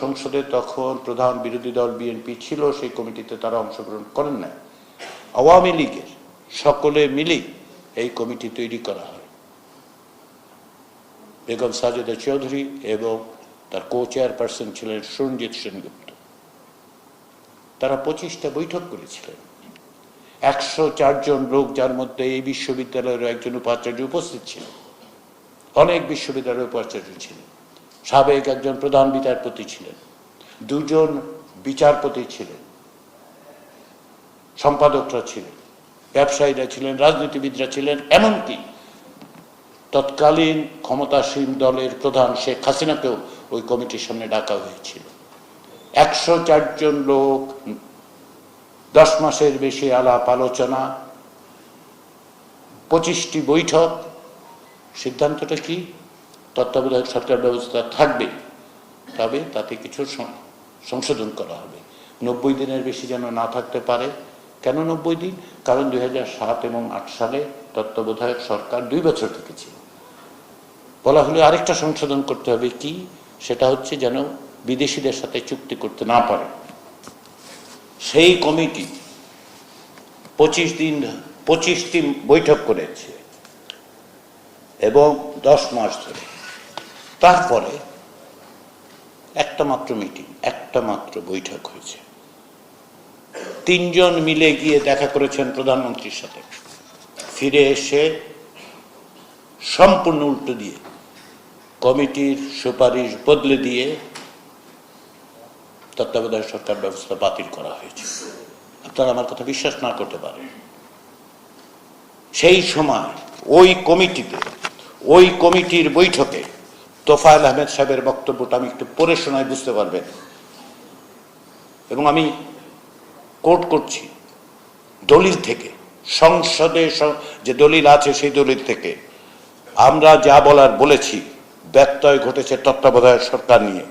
সংসদে তখন প্রধান বিরোধী দল বিএনপি ছিল, সেই কমিটিতে তারা অংশগ্রহণ করেন না আওয়ামী লীগের সকলে মিলেই এই কমিটি তৈরি করা হয়। বেগম সাজেদা চৌধুরী এবং তার কো চেয়ারপারসন ছিলেন সঞ্জিত সেনগুপ্ত। তারা পঁচিশটা বৈঠক করেছিলেন। একশো চারজন লোক যার মধ্যে এই বিশ্ববিদ্যালয়ের একজন উপাচার্য উপস্থিত ছিল অনেক বিশ্ববিদ্যালয়ের উপাচার্য ছিলেন। সাবেক একজন প্রধান বিচারপতি ছিলেন, দুজন বিচারপতি ছিলেন, সম্পাদকরা ছিলেন, ব্যবসায়ীরা ছিলেন, রাজনীতিবিদরা ছিলেন, এমনকি তৎকালীন ক্ষমতাসীন দলের প্রধান শেখ হাসিনাকেও ওই কমিটির সামনে ডাকা হয়েছিল। একশো চারজন লোক, দশ মাসের বেশি আলাপ আলোচনা, পঁচিশটি বৈঠক। সিদ্ধান্তটা কি? তত্ত্বাবধায়ক সরকার ব্যবস্থা থাকবে, তবে তাতে কিছু সংশোধন করা হবে। নব্বই দিনের বেশি যেন না থাকতে পারে। কেন নব্বই দিন? কারণ দুই সাত এবং আট সালে তত্ত্বাবধায়ক সরকার দুই বছর থেকেছিল। বলা হলে আরেকটা সংশোধন করতে হবে কি? সেটা হচ্ছে যেন বিদেশিদের সাথে চুক্তি করতে না পারে। সেই কমিটি পঁচিশ দিন পঁচিশ দিন বৈঠক করেছে এবং দশ মাস ধরে। তারপরে একটা মাত্র মিটিং একটা মাত্র বৈঠক হয়েছে। তিনজন মিলে গিয়ে দেখা করেছেন প্রধানমন্ত্রীর সাথে। ফিরে এসে সম্পূর্ণ উল্টো দিয়ে, কমিটির সুপারিশ বদলে দিয়ে তত্ত্বাবধায়ক সরকার ব্যবস্থা বাতিল করা হয়েছে। আপনারা আমার কথা বিশ্বাস না করতে পারেন। সেই সময় ওই কমিটিতে, ওই কমিটির বৈঠকে তোফায়েল আহমেদ সাহেবের বক্তব্যটা আমি একটু পড়ে শোনায় বুঝতে পারবেন এবং আমি কোট করছি, দলিল থেকে, সংসদে যে দলিল আছে সেই দলিল থেকে। আমরা যা বলার বলেছি, ব্যত্যয় ঘটেছে তত্ত্বাবধায়ক সরকার নিয়ে।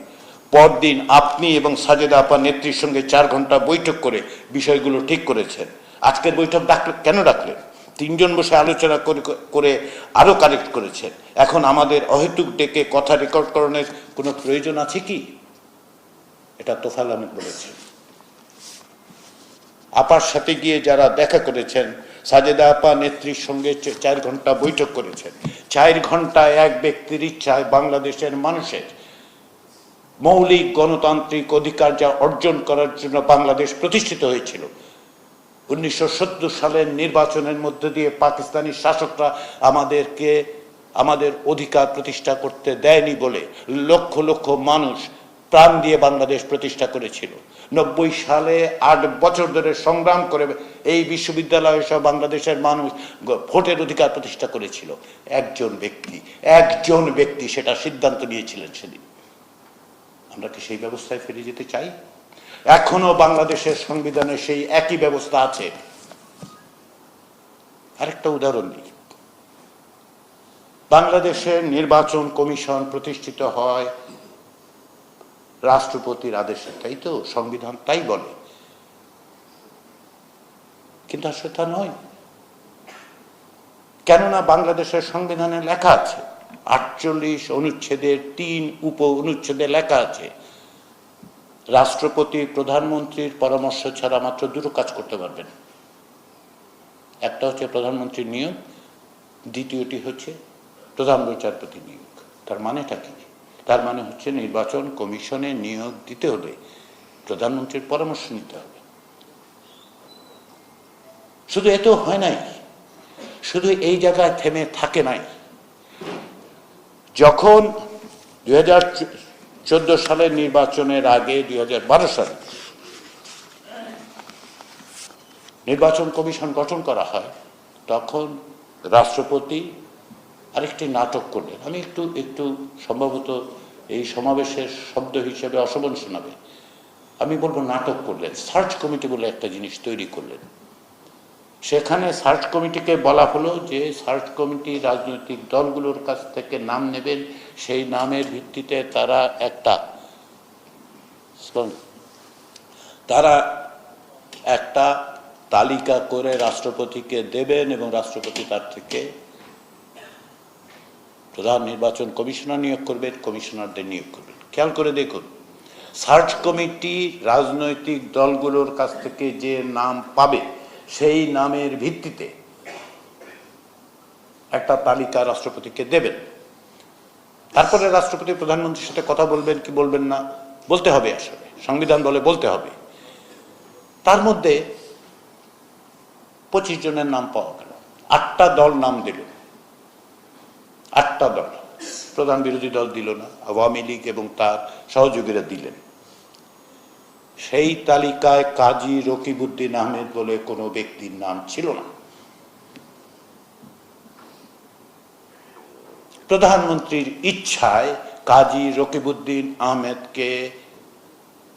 পরদিন আপনি এবং সাজেদা আপা নেত্রীর সঙ্গে চার ঘণ্টা বৈঠক করে বিষয়গুলো ঠিক করেছেন। আজকের বৈঠক ডাকলে, কেন ডাকলেন? তিনজন বসে আলোচনা করে করে আরও কারেক্ট করেছেন। এখন আমাদের অহেতুক ডেকে কথা রেকর্ড করানোর কোনো প্রয়োজন আছে কি? এটা তোফাল আহমেদ বলেছেন। আপার সাথে গিয়ে যারা দেখা করেছেন, সাজেদা আপা নেত্রীর সঙ্গে চার ঘণ্টা বৈঠক করেছেন। চার ঘণ্টা এক ব্যক্তির ইচ্ছায় বাংলাদেশের মানুষের মৌলিক গণতান্ত্রিক অধিকার যা অর্জন করার জন্য বাংলাদেশ প্রতিষ্ঠিত হয়েছিল। উনিশশো সত্তর সালের নির্বাচনের মধ্য দিয়ে পাকিস্তানি শাসকরা আমাদেরকে, আমাদের অধিকার প্রতিষ্ঠা করতে দেয়নি বলে লক্ষ লক্ষ মানুষ প্রাণ দিয়ে বাংলাদেশ প্রতিষ্ঠা করেছিল। নব্বই সালে আট বছর ধরে সংগ্রাম করে এই বিশ্ববিদ্যালয় সহ বাংলাদেশের মানুষ ভোটের অধিকার প্রতিষ্ঠা করেছিল। একজন ব্যক্তি একজন ব্যক্তি সেটা সিদ্ধান্ত নিয়েছিলেন সেদিন। আমরা কি সেই ব্যবস্থায় ফিরে যেতে চাই? এখনও বাংলাদেশের সংবিধানে সেই একই ব্যবস্থা আছে। আরেকটা উদাহরণ দিই। বাংলাদেশের নির্বাচন কমিশন প্রতিষ্ঠিত হয় রাষ্ট্রপতির আদেশে, তাই তো? সংবিধান তাই বলে। কিন্তু আসলে তা নয়। কেননা বাংলাদেশের সংবিধানে লেখা আছে, আটচল্লিশ অনুচ্ছেদের তিন উপ অনুচ্ছেদে লেখা আছে রাষ্ট্রপতি, প্রধানমন্ত্রীর পরামর্শ ছাড়া মাত্র দুটো কাজ করতে পারবেন। একটা হচ্ছে প্রধানমন্ত্রীর নিয়োগ, দ্বিতীয়টি হচ্ছে প্রধান বিচারপতি নিয়োগ। তার মানেটা কি? তার মানে হচ্ছে নির্বাচন কমিশনে নিয়োগ দিতে হলে প্রধানমন্ত্রীর পরামর্শ নিতে হবে। শুধু এত হয় নাই, শুধু এই জায়গায় থেমে থাকে নাই। যখন দুই হাজার চোদ্দ সালের নির্বাচনের আগে দুই হাজার বারো সালে নির্বাচন কমিশন গঠন করা হয়, তখন রাষ্ট্রপতি আরেকটি নাটক করলেন। আমি একটু একটু সম্ভবত এই সমাবেশের শব্দ হিসেবে অশোভন শোনাবে আমি বলব নাটক করলেন, সার্চ কমিটি বলে একটা জিনিস তৈরি করলেন। সেখানে সার্চ কমিটিকে বলা হলো যে সার্চ কমিটি রাজনৈতিক দলগুলোর কাছ থেকে নাম নেবেন। সেই নামের ভিত্তিতে তারা একটা তারা একটা তালিকা করে রাষ্ট্রপতিকে দেবেন এবং রাষ্ট্রপতি তার থেকে প্রধান নির্বাচন কমিশনার নিয়োগ করবেন, কমিশনারদের নিয়োগ করবেন। খেয়াল করে দেখুন, সার্চ কমিটি রাজনৈতিক দলগুলোর কাছ থেকে যে নাম পাবে সেই নামের ভিত্তিতে একটা তালিকা রাষ্ট্রপতিকে দেবেন। তারপরে রাষ্ট্রপতি প্রধানমন্ত্রীর সাথে কথা বলবেন কি বলবেন না, বলতে হবে আসলে, সংবিধান বলে বলতে হবে। তার মধ্যে পঁচিশ জনের নাম পাওয়া গেল, আটটা দল নাম দিল। আটটা দল, প্রধান বিরোধী দল দিল না, আওয়ামী লীগ এবং তার সহযোগীরা দিলেন। সেই তালিকায় কাজী রকিবউদ্দিন আহমেদ বলে কোনো ব্যক্তির নাম ছিল না। প্রধানমন্ত্রীর ইচ্ছায় কাজী রকিবউদ্দিন আহমেদকে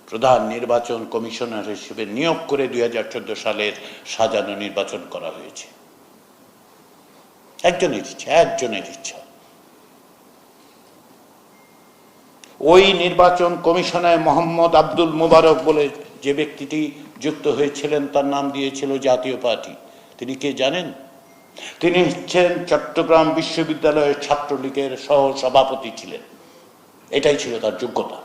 প্রধান নির্বাচন কমিশনার হিসেবে নিয়োগ করে দুই হাজার চোদ্দ সালের সাজানো নির্বাচন করা হয়েছে। একজনের ইচ্ছা একজনের ইচ্ছা। ওই নির্বাচন কমিশনে মোহাম্মদ আব্দুল মুবারক বলে যে ব্যক্তিটি যুক্ত হয়েছিলেন, তার নাম দিয়েছিল জাতীয় পার্টি। তিনি কে জানেন? তিনি হচ্ছেন চট্টগ্রাম বিশ্ববিদ্যালয়ের ছাত্রলীগের সহ সভাপতি ছিলেন। এটাই ছিল তার যোগ্যতা।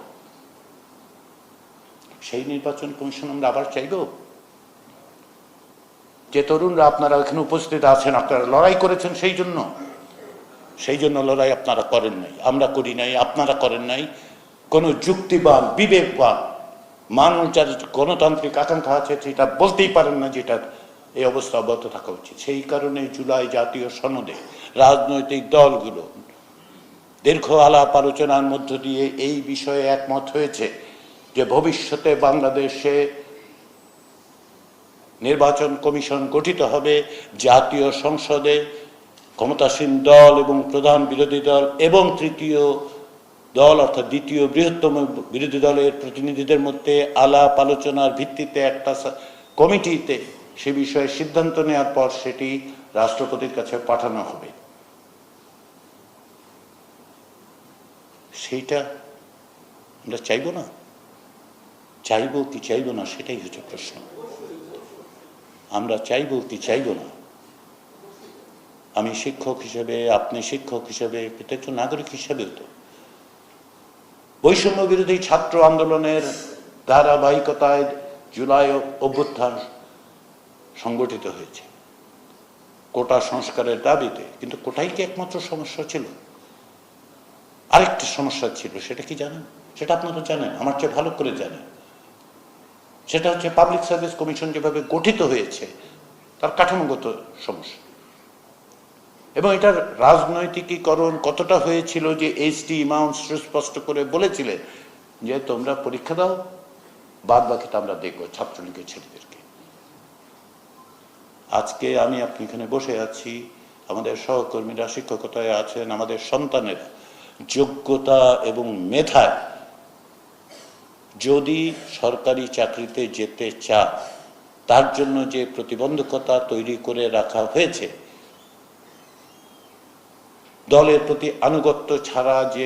সেই নির্বাচন কমিশন আমরা আবার চাইব? যে তরুণরা আপনারা এখানে উপস্থিত আছেন, আপনারা লড়াই করেছেন সেই জন্য। সেই জন্য লড়াই আপনারা করেন নাই। আমরা করি নাই, আপনারা করেন নাই। কোনো যুক্তিবান, বিবেকবান মানুষ যার গণতান্ত্রিক আকাঙ্ক্ষা আছে, সেটা বলতেই পারেন না যেটা এই অবস্থা অব্যাহত থাকা উচিত। সেই কারণে জুলাই জাতীয় সনদে রাজনৈতিক দলগুলো দীর্ঘ আলাপ আলোচনার মধ্য দিয়ে এই বিষয়ে একমত হয়েছে যে ভবিষ্যতে বাংলাদেশে নির্বাচন কমিশন গঠিত হবে জাতীয় সংসদে ক্ষমতাসীন দল এবং প্রধান বিরোধী দল এবং তৃতীয় দল, অর্থাৎ দ্বিতীয় বৃহত্তম বিরোধী দলের প্রতিনিধিদের মধ্যে আলাপ আলোচনার ভিত্তিতে একটা কমিটিতে সে বিষয়ে সিদ্ধান্ত নেওয়ার পর সেটি রাষ্ট্রপতির কাছে পাঠানো হবে। সেইটা আমরা চাইব না? চাইব কি চাইব না সেটাই হচ্ছে প্রশ্ন। আমরা চাইব কি চাইব না? আমি শিক্ষক হিসেবে, আপনি শিক্ষক হিসেবে প্রত্যেক নাগরিক হিসেবেও তো। বৈষম্য বিরোধী ছাত্র আন্দোলনের ধারাবাহিকতায় জুলাই অভ্যুত্থান সংগঠিত হয়েছে। কোটা সংস্কারের দাবিতে, কিন্তু কোটাই কি একমাত্র সমস্যা ছিল? আরেকটি সমস্যা ছিল, সেটা কি জানেন? সেটা আপনারা জানেন, আমার চেয়ে ভালো করে জানেন। সেটা হচ্ছে পাবলিক সার্ভিস কমিশন যেভাবে গঠিত হয়েছে, তার কাঠামোগত সমস্যা। এবং এটার রাজনৈতিকীকরণ কতটা হয়েছিল যে এইচ টি ইমাম সুস্পষ্ট করে বলেছিলেন যে তোমরা পরীক্ষা দাও বাদ বাকিটা আমরা দেখব ছাত্রলীগের ছেলেদেরকে। আজকে আমি আপনি এখানে বসে আছি, আমাদের সহকর্মীরা, শিক্ষকতায় আছেন, আমাদের সন্তানেরা। যোগ্যতা এবং মেধায় যদি সরকারি চাকরিতে যেতে চান, তার জন্য যে প্রতিবন্ধকতা তৈরি করে রাখা হয়েছে দলের প্রতি আনুগত্য ছাড়া যে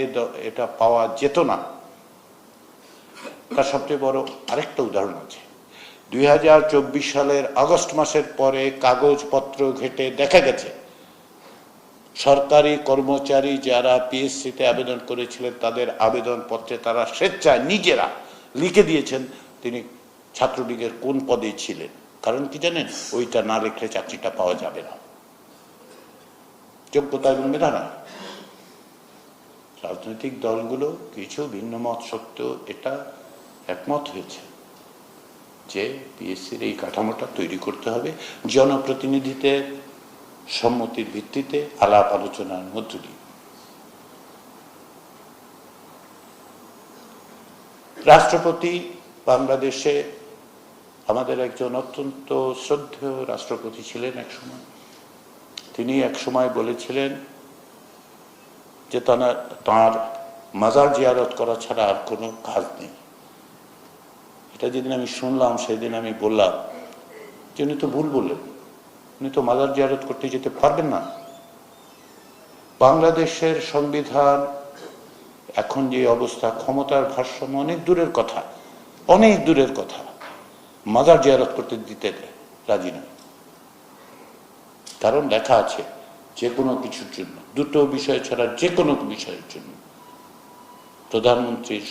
এটা পাওয়া যেত না। তার সবচেয়ে বড় আরেকটা উদাহরণ আছে। দুই হাজার চব্বিশ সালের আগস্ট মাসের পরে কাগজপত্র ঘেটে দেখা গেছে, সরকারি কর্মচারী যারা পিএসসিতে আবেদন করেছিলেন, তাদের আবেদনপত্রে তারা স্বেচ্ছায় নিজেরা লিখে দিয়েছেন, তিনি ছাত্রলীগের কোন পদে ছিলেন। কারণ কি জানেন? ওইটা না লিখলে চাকরিটা পাওয়া যাবে না। যোগ্যতা এবং মেধা রাজনৈতিক দলগুলো কিছু ভিন্ন মত সত্ত্বেও এটা একমত হয়েছে যে পিএসসির এই কাঠামোটা তৈরি করতে হবে জনপ্রতিনিধিদের সম্মতির ভিত্তিতে আলাপ আলোচনার মধ্য দিয়ে। রাষ্ট্রপতি বাংলাদেশে আমাদের একজন অত্যন্ত শ্রদ্ধেয় রাষ্ট্রপতি ছিলেন এক সময় তিনি এক সময় বলেছিলেন যে তারা তাঁর মাজার জিয়ারত করা ছাড়া আর কোনো কাজ নেই। এটা যেদিন আমি শুনলাম, সেদিন আমি বললাম যে উনি তো ভুল বললেন। উনি তো মাজার জিয়ারত করতে যেতে পারবেন না। বাংলাদেশের সংবিধান, এখন যে অবস্থা, ক্ষমতার ভারসাম্য অনেক দূরের কথা, অনেক দূরের কথা। মাজার জিয়ারত করতে দিতে রাজি নয়। কারণ লেখা আছে যে কোনো কিছুর জন্য, দুটো বিষয় ছাড়া যে কোনো বিষয়ের জন্য। প্রধানমন্ত্রীর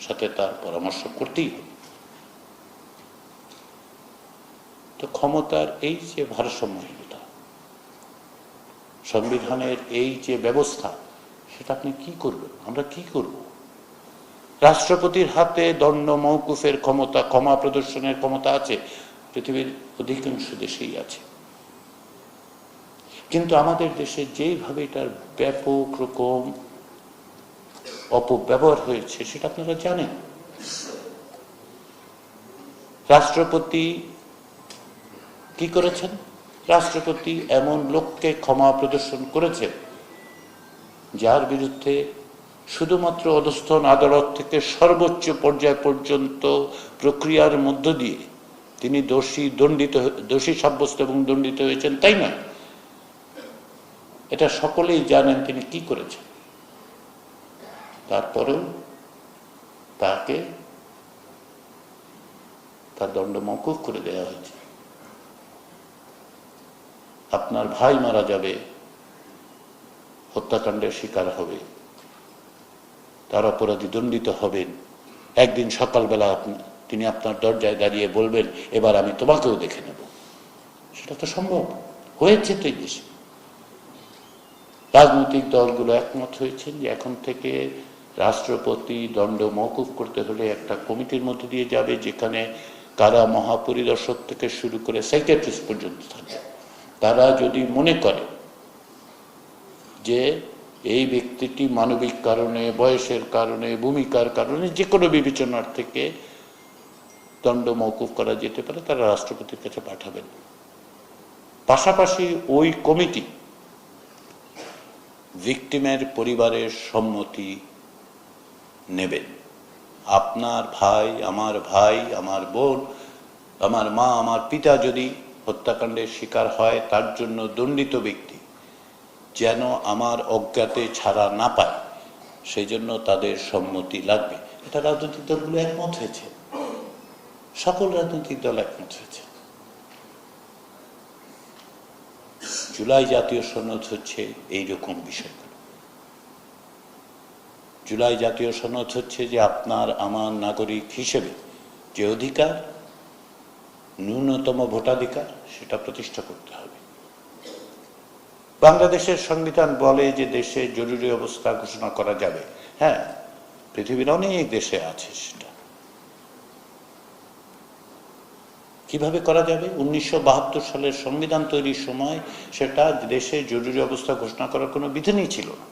সাথে তার পরামর্শ করতেই হবে। তো ক্ষমতার এই যে ভারসাম্যহীনতা, সংবিধানের এই যে ব্যবস্থা, সেটা আপনি কি করবেন? আমরা কি করব? রাষ্ট্রপতির হাতে দণ্ড মৌকুফের ক্ষমতা, ক্ষমা প্রদর্শনের ক্ষমতা আছে, পৃথিবীর অধিকাংশ দেশেই আছে। কিন্তু আমাদের দেশে যেইভাবে এটার ব্যাপক রকম অপব্যবহার হয়েছে, সেটা আপনারা জানেন। রাষ্ট্রপতি কি করেছেন? রাষ্ট্রপতি এমন লোককে ক্ষমা প্রদর্শন করেছেন, যার বিরুদ্ধে শুধুমাত্র অধস্থন আদালত থেকে সর্বোচ্চ পর্যায় পর্যন্ত প্রক্রিয়ার মধ্য দিয়ে তিনি দোষী, দণ্ডিত দোষী সাব্যস্ত এবং দণ্ডিত হয়েছেন, তাই না এটা সকলেই জানেন তিনি কি করেছেন। তারপরেও তাকে তার দণ্ড মকুফ করে দেওয়া হয়েছে। আপনার ভাই মারা যাবে, হত্যাকাণ্ডের শিকার হবে, তার অপরাধী দণ্ডিত হবেন। একদিন সকালবেলা আপনি- তিনি আপনার দরজায় দাঁড়িয়ে বলবেন, এবার আমি তোমাকেও দেখে নেব। সেটা তো সম্ভব। হয়েছে তো এই দেশে। রাজনৈতিক দলগুলো একমত হয়েছেন যে এখন থেকে রাষ্ট্রপতি দণ্ড মৌকুফ করতে হলে একটা কমিটির মধ্যে দিয়ে যাবে যেখানে কারা মহাপরিদর্শক থেকে শুরু করে সাইকেট্রিস্ট পর্যন্ত থাকবে তারা যদি মনে করে যে এই ব্যক্তিটি মানবিক কারণে, বয়সের কারণে, ভূমিকার কারণে যে কোনো বিবেচনার থেকে দণ্ড মৌকুফ করা যেতে পারে, তারা রাষ্ট্রপতির কাছে পাঠাবেন। পাশাপাশি ওই কমিটি ভিকটিমের পরিবারের সম্মতি নেবেন। আপনার ভাই, আমার ভাই, আমার বোন, আমার মা, আমার পিতা যদি হত্যাকাণ্ডের শিকার হয়, তার জন্য দণ্ডিত ব্যক্তি যেন আমার অজ্ঞাতে ছাড়া না পায় সেই জন্য তাদের সম্মতি লাগবে। এটা রাজনৈতিক দলগুলো একমত হয়েছে। সকল রাজনৈতিক দল একমত হয়েছে। জুলাই জাতীয় সনদ হচ্ছে এই রকম বিষয়গুলো। জুলাই জাতীয় সনদ হচ্ছে যে আপনার, আমার নাগরিক হিসেবে যে অধিকার, ন্যূনতম ভোটাধিকার সেটা প্রতিষ্ঠা করতে হবে। বাংলাদেশের সংবিধান বলে যে দেশে জরুরি অবস্থা ঘোষণা করা যাবে। হ্যাঁ পৃথিবীর অনেক দেশে আছে সেটা। কীভাবে করা যাবে? উনিশশো বাহাত্তর সালের সংবিধান তৈরির সময় সেটা দেশে জরুরি অবস্থা ঘোষণা করার কোনো বিধানই ছিল। না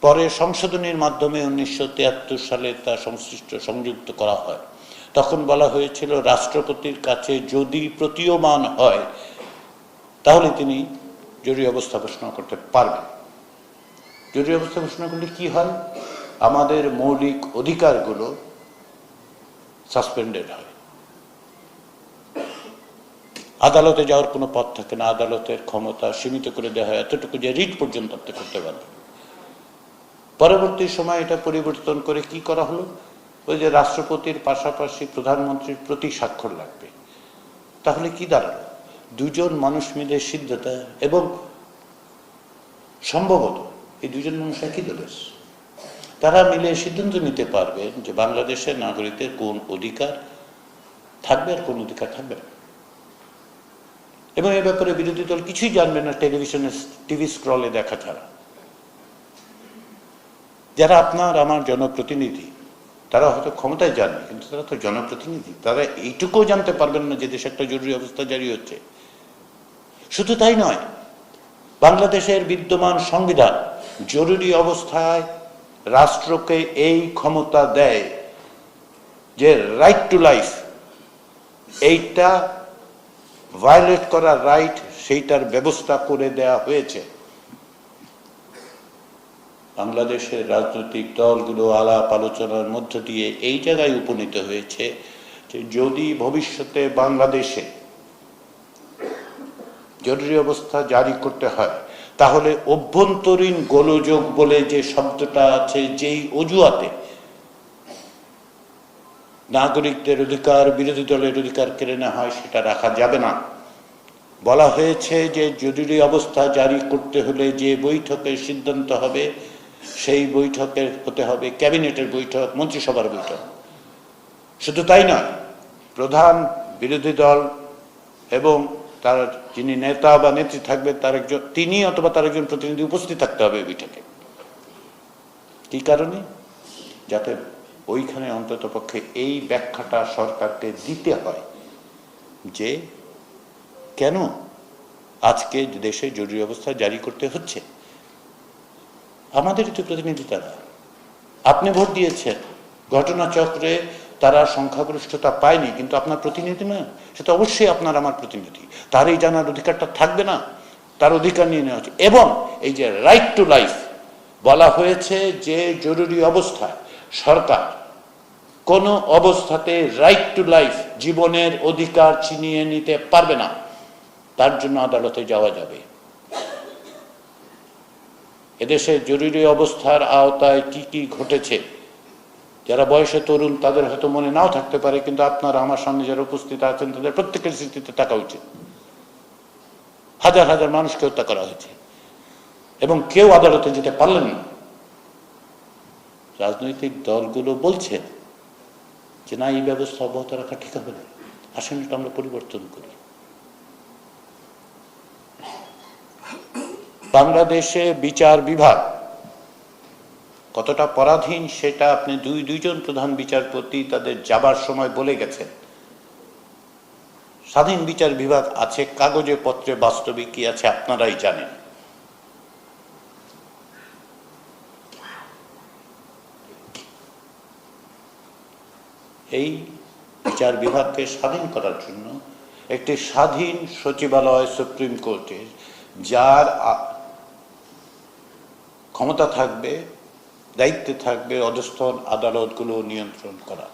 পরে সংশোধনীর মাধ্যমে উনিশশো তিয়াত্তর সালে তা সংশ্লিষ্ট সংযুক্ত করা হয়। তখন বলা হয়েছিল, রাষ্ট্রপতির কাছে যদি প্রতীয়মান হয়, তাহলে তিনি জরুরি অবস্থা ঘোষণা করতে পারবেন। জরুরি অবস্থা ঘোষণা করলে কি হয়? আমাদের মৌলিক অধিকারগুলো সাসপেন্ডেড হয়। আদালতে যাওয়ার কোনো পথ থাকে না, আদালতের ক্ষমতা সীমিত করে দেওয়া হয়, এতটুকু যে রিট পর্যন্ত আপনি করতে পারবেন। পরবর্তী সময় এটা পরিবর্তন করে কি করা হলো? ওই যে রাষ্ট্রপতির পাশাপাশি প্রধানমন্ত্রীর প্রতি স্বাক্ষর লাগবে। তাহলে কি দাঁড়াল? দুজন মানুষ মিলে সিদ্ধতা এবং সম্ভবত এই দুজন মানুষ একই দলের। তারা মিলে সিদ্ধান্ত নিতে পারবেন যে বাংলাদেশের নাগরিকদের কোন অধিকার থাকবে আর কোন অধিকার থাকবে না। এবং এ ব্যাপারে বিরোধী দল কিছুই জানবে না টেলিভিশনে টিভি স্ক্রলে দেখা ছাড়া। যারা আপনার, আমার জনপ্রতিনিধি, তারা হয়তো ক্ষমতায় যাননি, কিন্তু তারা তো জনপ্রতিনিধি। তারা এইটুকুও জানতে পারবেন না যে দেশে একটা জরুরি অবস্থা জারি হচ্ছে। শুধু তাই নয়, বাংলাদেশের বিদ্যমান সংবিধান জরুরি অবস্থায় রাষ্ট্রকে এই ক্ষমতা দেয় যে রাইট টু লাইফ এইটা ভায়োলেট করার রাইট সেইটার ব্যবস্থা করে দেয়া হয়েছে। বাংলাদেশের রাজনৈতিক দলগুলো আলাপ আলোচনার মধ্য দিয়ে এই জায়গায় উপনীত হয়েছে যে যদি ভবিষ্যতে বাংলাদেশে জরুরি অবস্থা জারি করতে হয়, তাহলে অভ্যন্তরীণ গোলযোগ বলে যে শব্দটা আছে, যেই অজুহাতে নাগরিকদের অধিকার, বিরোধী দলের অধিকার কেড়ে নেওয়া হয়, সেটা রাখা যাবে না। বলা হয়েছে যে, জরুরি অবস্থা জারি করতে হলে যে বৈঠকে সিদ্ধান্ত হবে, সেই বৈঠকের হতে হবে ক্যাবিনেটের বৈঠক, মন্ত্রিসভার বৈঠক। শুধু তাই নয়, প্রধান বিরোধী দল এবং তার যিনি নেতা বা নেত্রী থাকবে, তার একজন, তিনি অথবা তার একজন প্রতিনিধি উপস্থিত থাকতে হবে বৈঠকে। কি কারণে? যাতে ওইখানে অন্তত পক্ষে এই ব্যাখ্যাটা সরকারকে দিতে হয় যে কেন আজকে দেশে জরুরি অবস্থা জারি করতে হচ্ছে? আমাদেরই তো প্রতিনিধি তারা আপনি ভোট দিয়েছেন। ঘটনাচক্রে তারা সংখ্যাগরিষ্ঠতা পায়নি, কিন্তু আপনার প্রতিনিধি না সেটা অবশ্যই আপনার আমার প্রতিনিধি। তার এই জানার অধিকারটা থাকবে না। তার অধিকার নিয়ে নেওয়া হচ্ছে। এবং এই যে রাইট টু লাইফ বলা হয়েছে যে জরুরি অবস্থায় সরকার। কোনো অবস্থাতে রাইট টু লাইফ জীবনের অধিকার ছিনিয়ে নিতে পারবে না। তার জন্য আদালতে যাওয়া যাবে। এদেশে জরুরি অবস্থার আওতায় কি কি ঘটেছে? যারা বয়সে তরুণ, তাদের হয়তো মনে নাও থাকতে পারে, কিন্তু আপনারা আমার সামনে যারা উপস্থিত আছেন, তাদের প্রত্যেকের স্মৃতিতে থাকা উচিত। হাজার হাজার মানুষকে হত্যা করা হয়েছে। এবং কেউ আদালতে যেতে পারলেন না। রাজনৈতিক দলগুলো বলছে যে, না, এই ব্যবস্থা অব্যাহত রাখা ঠিক হবে না। আমরা পরিবর্তন করি। বাংলাদেশে বিচার বিভাগ কতটা পরাধীন সেটা আপনি দুই, দুইজন প্রধান বিচারপতি তাদের যাবার সময় বলে গেছেন। স্বাধীন বিচার বিভাগ আছে, কাগজে পত্রে বাস্তবিক কি আছে আপনারাই জানেন। এই বিচার বিভাগকে স্বাধীন করার জন্য একটি স্বাধীন সচিবালয় সুপ্রিম কোর্টের যার ক্ষমতা থাকবে, দায়িত্বে থাকবে অধস্থন আদালতগুলো নিয়ন্ত্রণ করা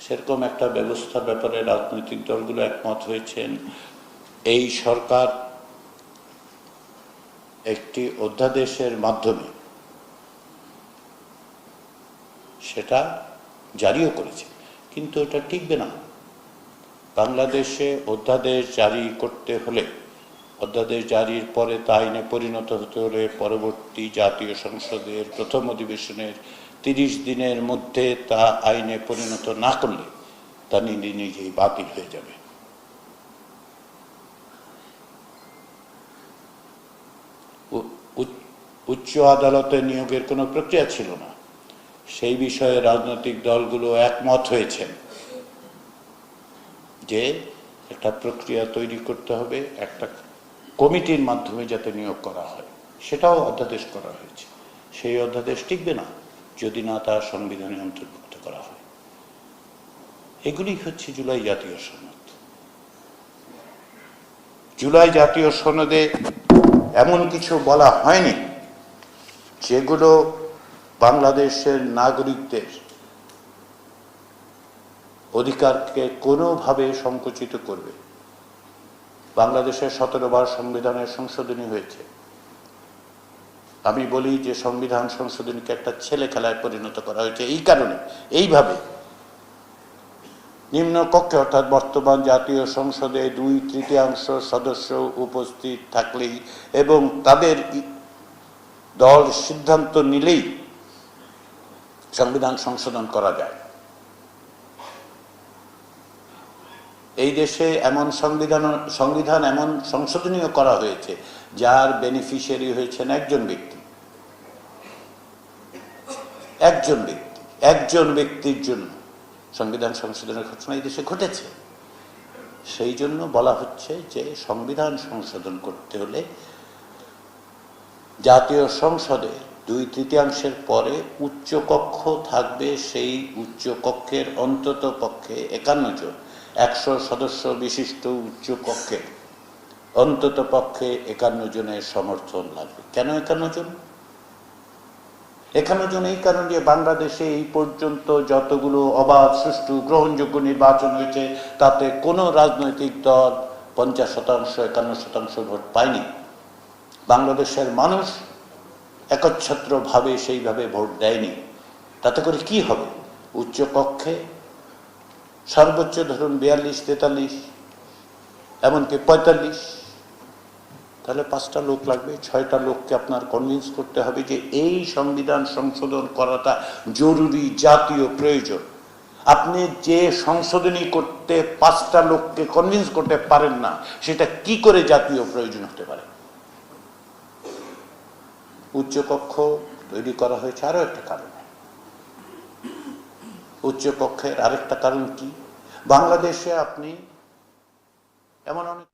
সেরকম একটা ব্যবস্থার ব্যাপারে রাজনৈতিক দলগুলো একমত হয়েছেন। এই সরকার একটি অধ্যাদেশের মাধ্যমে সেটা জারিও করেছে। কিন্তু এটা টিকবে না। বাংলাদেশে অধ্যাদেশ জারি করতে হলে, অধ্যাদেশ জারির পরে তা আইনে পরিণত হতে হলে পরবর্তী জাতীয় সংসদের প্রথম অধিবেশনের তিরিশ দিনের মধ্যে তা আইনে পরিণত না করলে তা নিজে নিজেই বাতিল হয়ে যাবে। উচ্চ আদালতে নিয়োগের কোনো প্রক্রিয়া ছিল না। সেই বিষয়ে রাজনৈতিক দলগুলো একমত হয়েছেন যে একটা প্রক্রিয়া তৈরি করতে হবে, একটা কমিটির মাধ্যমে যাতে নিয়োগ করা হয়। সেটাও অধ্যাদেশ করা হয়েছে। সেই অধ্যাদেশ টিকবে না যদি না তা সংবিধানে অন্তর্ভুক্ত করা হয়। এগুলি হচ্ছে জুলাই জাতীয় সনদ। জুলাই জাতীয় সনদে এমন কিছু বলা হয়নি যেগুলো বাংলাদেশের নাগরিকদের অধিকারকে কোনোভাবে সংকুচিত করবে। বাংলাদেশের সতেরো বার সংবিধানের সংশোধনী হয়েছে। আমি বলি যে সংবিধান সংশোধনীকে একটা ছেলে খেলায় পরিণত করা হয়েছে। এই কারণে, এইভাবে নিম্ন কক্ষে অর্থাৎ বর্তমান জাতীয় সংসদে দুই তৃতীয়াংশ সদস্য উপস্থিত থাকলেই এবং তাদের দল সিদ্ধান্ত নিলেই সংবিধান সংশোধন করা যায়। এই দেশে এমন সংবিধান সংবিধান এমন সংশোধনীয় করা হয়েছে, যার বেনিফিশিয়ারি হয়েছেন একজন ব্যক্তি। একজন ব্যক্তি, একজন ব্যক্তির জন্য সংবিধান সংশোধনের ঘটনা এই দেশে ঘটেছে। সেই জন্য বলা হচ্ছে যে সংবিধান সংশোধন করতে হলে জাতীয় সংসদে দুই তৃতীয়াংশের পরে উচ্চকক্ষ থাকবে সেই উচ্চকক্ষের অন্তত পক্ষে একান্ন জন, একশো সদস্য বিশিষ্ট উচ্চ কক্ষের অন্তত পক্ষে একান্ন জনের সমর্থন লাগবে। কেন একান্ন জন? একান্ন জন এই কারণে বাংলাদেশে এই পর্যন্ত যতগুলো অবাধ, সুষ্ঠু, গ্রহণযোগ্য নির্বাচন হয়েছে, তাতে কোনো রাজনৈতিক দল পঞ্চাশ শতাংশ, একান্ন শতাংশ ভোট পায়নি। বাংলাদেশের মানুষ একচ্ছত্রভাবে সেইভাবে ভোট দেয়নি, তাতে করে কি হবে? উচ্চ কক্ষে সর্বোচ্চ ধরুন বিয়াল্লিশ, তেতাল্লিশ, এমনকি পঁয়তাল্লিশ, তাহলে পাঁচটা লোক লাগবে, ছয়টা লোককে আপনার কনভিন্স করতে হবে যে এই সংবিধান সংশোধন করাটা জরুরি, জাতীয় প্রয়োজন। আপনি যে সংশোধনী করতে পাঁচটা লোককে কনভিন্স করতে পারেন না, সেটা কি করে জাতীয় প্রয়োজন হতে পারে? উচ্চকক্ষ তৈরি করা হয়েছে আরও একটা কারণে। উচ্চকক্ষের আরেকটা কারণ কি? বাংলাদেশে আপনি এমন অনেক